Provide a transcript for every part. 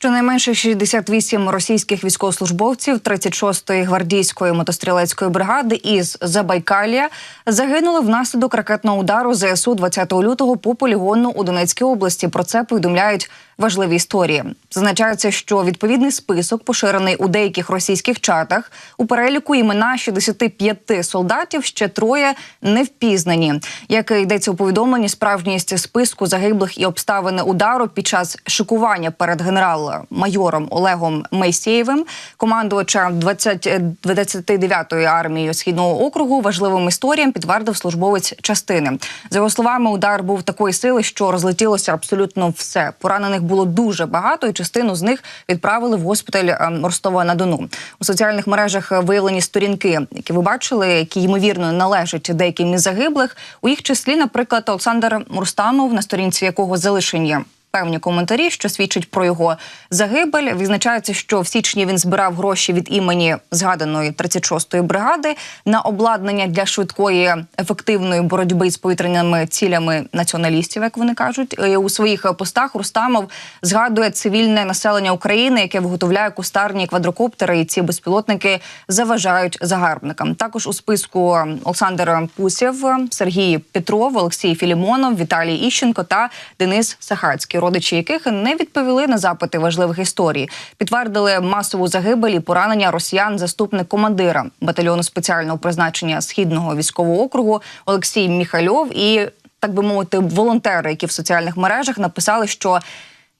Щонайменше 68 російських військовослужбовців 36-ї гвардійської мотострілецької бригади із Забайкалія загинули внаслідок ракетного удару ЗСУ 20 лютого по полігону у Донецькій області. Про це повідомляють важливі історії. Зазначається, що відповідний список поширений у деяких російських чатах. У переліку імена 65 солдатів ще троє не впізнані. Як йдеться у повідомленні, справжність списку загиблих і обставини удару під час шикування перед генерал-майором Олегом Мейсєєвим, командувача 20 29-ї армії східного округу, важливим історіям підтвердив службовець частини. За його словами, удар був такої сили, що розлетілося абсолютно все. Поранених було дуже багато, і частину з них відправили в госпіталь ем, Ростова на Дону. У соціальних мережах виявлені сторінки, які ви бачили, які ймовірно належать деяким із загиблих. У їх числі, наприклад, Олександр Мурстамов, на сторінці якого залишені. Певні коментарі, що свідчать про його загибель, відзначається, що в січні він збирав гроші від імені згаданої 36-ї бригади на обладнання для швидкої ефективної боротьби з повітряними цілями націоналістів, як вони кажуть. І у своїх постах Рустамов згадує цивільне населення України, яке виготовляє кустарні квадрокоптери, і ці безпілотники заважають загарбникам. Також у списку Олександр Пусєв, Сергій Петров, Олексій Філімонов, Віталій Іщенко та Денис Сахацький, родичі яких не відповіли на запити важливих історій. Підтвердили масову загибель і поранення росіян заступник командира батальйону спеціального призначення східного військового округу Олексій Міхальов і так би мовити, волонтери, які в соціальних мережах написали, що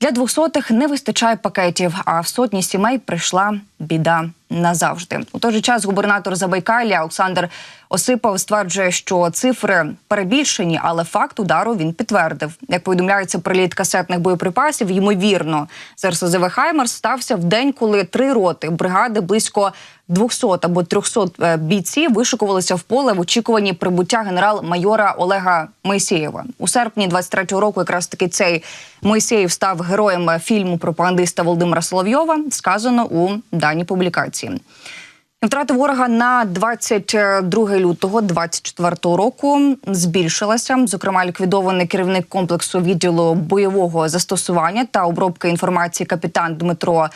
для двохсотих не вистачає пакетів, а в сотні сімей прийшла біда назавжди. У той же час губернатор Забайкалія Олександр Осипов стверджує, що цифри перебільшені, але факт удару він підтвердив. Як повідомляється, приліт касетних боєприпасів, ймовірно, з РСЗВ Хаймерс стався в день, коли три роти бригади близько 200 або 300 бійців вишикувалися в поле в очікуванні прибуття генерал-майора Олега Моїсеєва. У серпні 23-го року. Якраз таки цей Моїсеєв став героєм фільму пропагандиста Володимира Соловйова. Сказано у даній публікації. Втрати ворога на 22 лютого 24 року збільшилася. Зокрема, ліквідований керівник комплексу відділу бойового застосування та обробки інформації капітан Дмитро.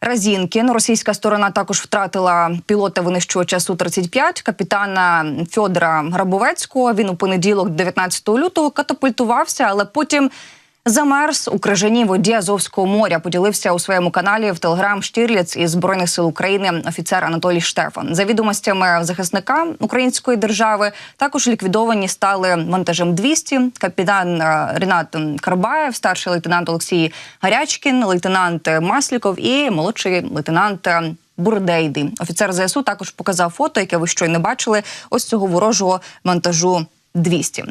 Разінкін російська сторона також втратила пілота винищувача су 35 капітана Фьодора Грабовецького. Він у понеділок, 19 лютого, катапультувався, але потім замерз у крижаній воді Азовського моря. Поділився у своєму каналі в Телеграм Штірліц із збройних сил України офіцер Анатолій Штефан. За відомостями захисника української держави також ліквідовані стали вантажем 200, капітан е, Ренат Карбаєв, старший лейтенант Олексій Гарячкін, лейтенант Масліков і молодший лейтенант. Бурдейди офіцер ЗСУ також показав фото, яке ви щойно бачили. Ось цього ворожого вантажу 200.